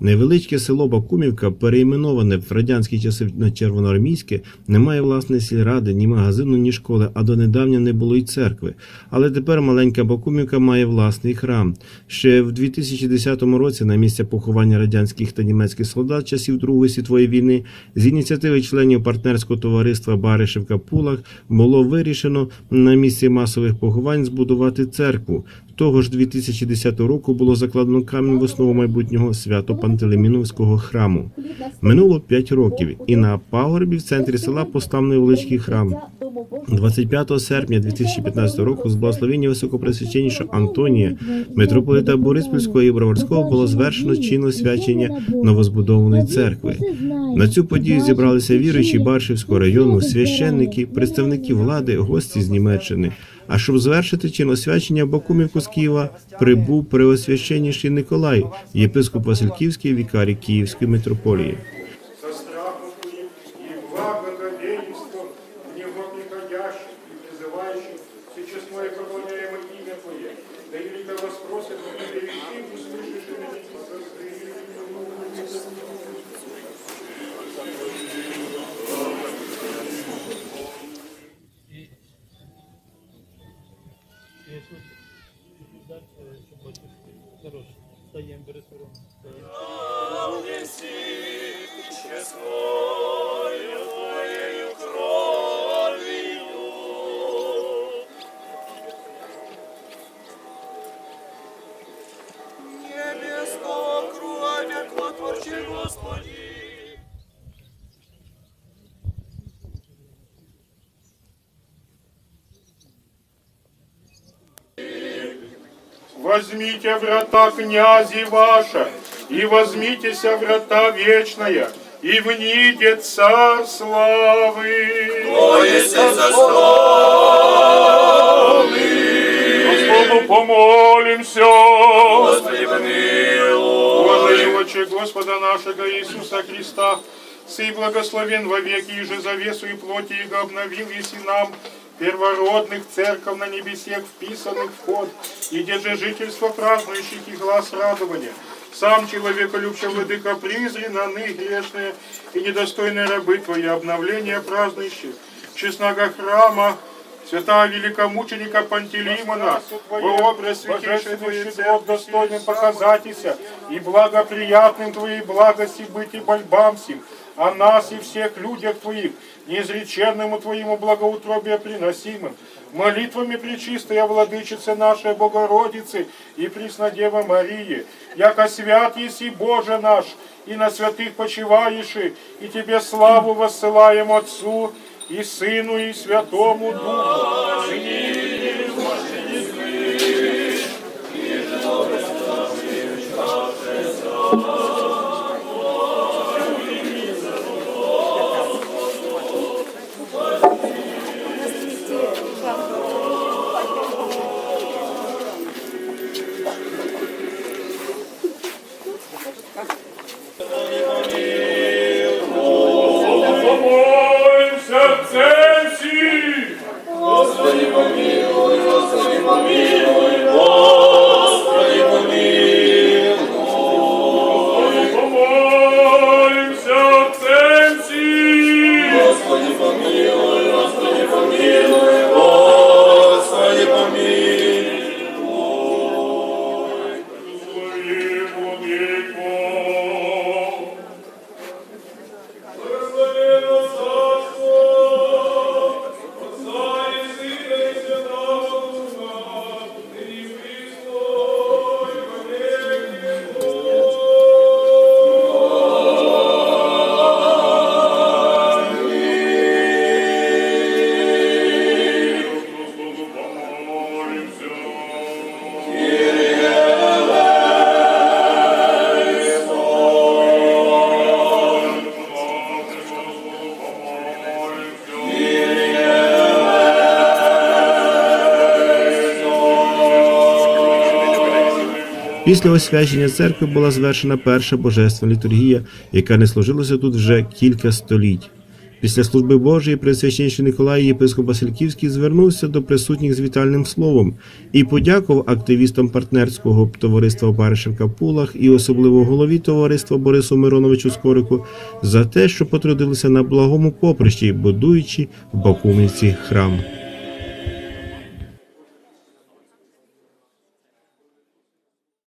Невеличке село Бакумівка, перейменоване в радянські часи на червоноармійське, не має власної сільради, ні магазину, ні школи, а донедавна не було й церкви. Але тепер маленька Бакумівка має власний храм. Ще в 2010 році на місце поховання радянських та німецьких солдат часів Другої світової війни з ініціативи членів партнерського товариства Баришівка Пулах було вирішено на місці масових поховань збудувати церкву. Того ж 2010 року було закладено камінь в основу майбутнього свято-пантелеміновського храму. Минуло 5 років, і на пагорбі в центрі села поставлений невеличкий храм. 25 серпня 2015 року з благословення високопресвященнішого Антонія, митрополита Бориспільського і Броварського було звершено чинно свячення новозбудованої церкви. На цю подію зібралися віруючі Баршівського району, священники, представники влади, гості з Німеччини. А щоб звершити чин освячення Бакумівку з Києва, прибув преосвященніший Николай, єпископ Васильківський, вікарій Київської митрополії. Хорош. Стаємо, бери сторону. Небесного Возьмите врата князи ваша, и возьмитеся врата вечная, и вниде царь славы. Господу помолимся. Господи, помилуй. Уважаемый Господа нашего Иисуса Христа, сей благословен во веки, и же завесу и плоти Его обновил, если нам, первородных церков на небесех вписанных в ход, и держи жительство празднующих и глаз радования. Сам человеколюбче владыка призри на ных грешные и недостойные рабы Твои, обновления празднующих, честного храма, Святого великомученика Пантелеймона, во образ Твоей Церкви, достойным показатися, и благоприятным Твоей благости быть и больбам сим, а нас и всех людях Твоих, неизреченному Твоему благоутробие приносимым, молитвами Пречистая Владычицы нашей Богородицы и Преснодева Марии, яко свят еси Боже наш, и на святых почиваешь, и Тебе славу воссылаем Отцу, и Сину, і Святому Духу. Після освячення церкви була звершена перша божественна літургія, яка не служилася тут вже кілька століть. Після служби Божої Пресвященніший Николай єпископ Васильківський звернувся до присутніх з вітальним словом і подякував активістам партнерського товариства Баришевка в Пулах і особливо голові товариства Борису Мироновичу Скорику за те, що потрудилися на благому поприщі, будуючи в Бакумівці храм.